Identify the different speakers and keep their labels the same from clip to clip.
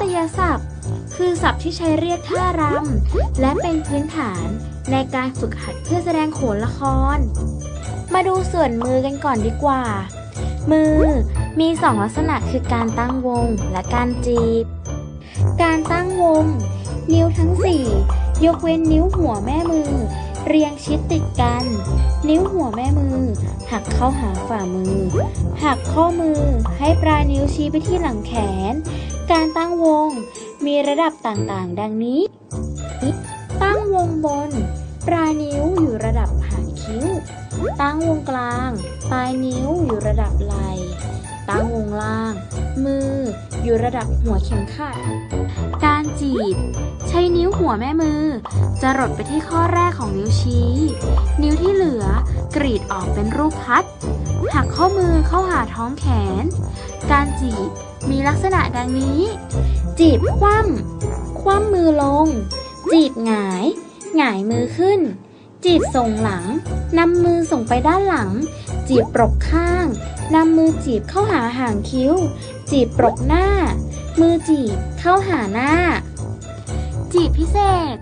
Speaker 1: ตยศัพท์ คือศัพท์ที่ใช้เรียกท่ารำและเป็นพื้นฐานในการฝึกหัดเพื่อแสดงโขนละคร มาดูส่วนมือกันก่อนดีกว่า มือมีสองลักษณะคือการตั้งวงและการจีบ การตั้งวง นิ้วทั้งสี่ยกเว้นนิ้วหัวแม่มือ เรียงชิดติดกัน นิ้วหัวแม่มือ หักเข้าหาฝ่ามือ หักข้อมือให้ปลายนิ้วชี้ไปที่หลังแขน การตั้งวง มีระดับต่างๆ ดังนี้ ตั้งวงบน ปลายนิ้วอยู่ระดับหางคิ้ว ตั้งวงกลาง ปลายนิ้วอยู่ระดับไหล่ตั้งวงล่าง มืออยู่ระดับหัวเข็มขัด การจีบ ใช้นิ้วหัวแม่มือ จะรดไปที่ข้อแรกของนิ้วชี้ นิ้วที่เหลือกรีดออกเป็นรูปพัด หักข้อมือเข้าหาท้องแขน การจีบ มีลักษณะดังนี้ จีบคว่ำคว่ำมือลง จีบหงายหงายมือขึ้น จีบส่งหลังนำมือส่งไปด้านหลัง จีบปรกข้างนำมือจีบเข้าหาหางคิ้ว จีบปรกหน้า มือจีบเข้าหาหน้า จีบพิเศษ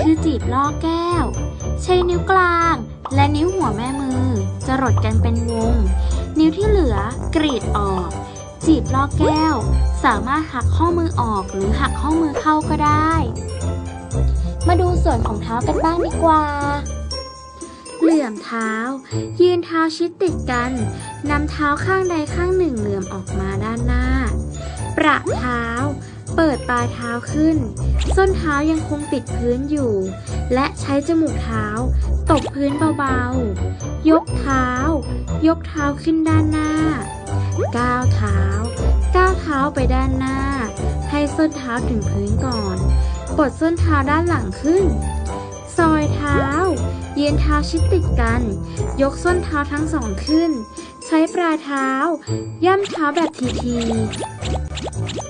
Speaker 1: คือจีบล่อแก้ว ใช้นิ้วกลาง และนิ้วหัวแม่มือ จะรดกันเป็นวง นิ้วที่เหลือกรีดออก จีบล่อแก้ว สามารถหักข้อมือออกหรือหักข้อมือเข้าก็ได้ มาดูส่วนของเท้ากันบ้างดีกว่า เหลื่อมเท้า ยืนเท้าชิดติดกันนำเท้าข้างใดข้างหนึ่งเหลื่อมออกมาด้านหน้า ประเท้า เปิดปลายเท้าขึ้น ส้นเท้ายังคงติดพื้นอยู่ และใช้จมูกเท้า ตบพื้นเบาๆ ยกเท้า ยกเท้าขึ้นด้านหน้า ก้าวเท้า ก้าวเท้าไปด้านหน้า ให้ส้นเท้าถึงพื้นก่อนกดส้นเท้าด้านหลังขึ้น ซอยเท้า เยืนเท้าชิดติดกัน ยกส้นเท้าทั้งสองขึ้น ใช้ปลายเท้า ย่ำเท้าแบบทีๆ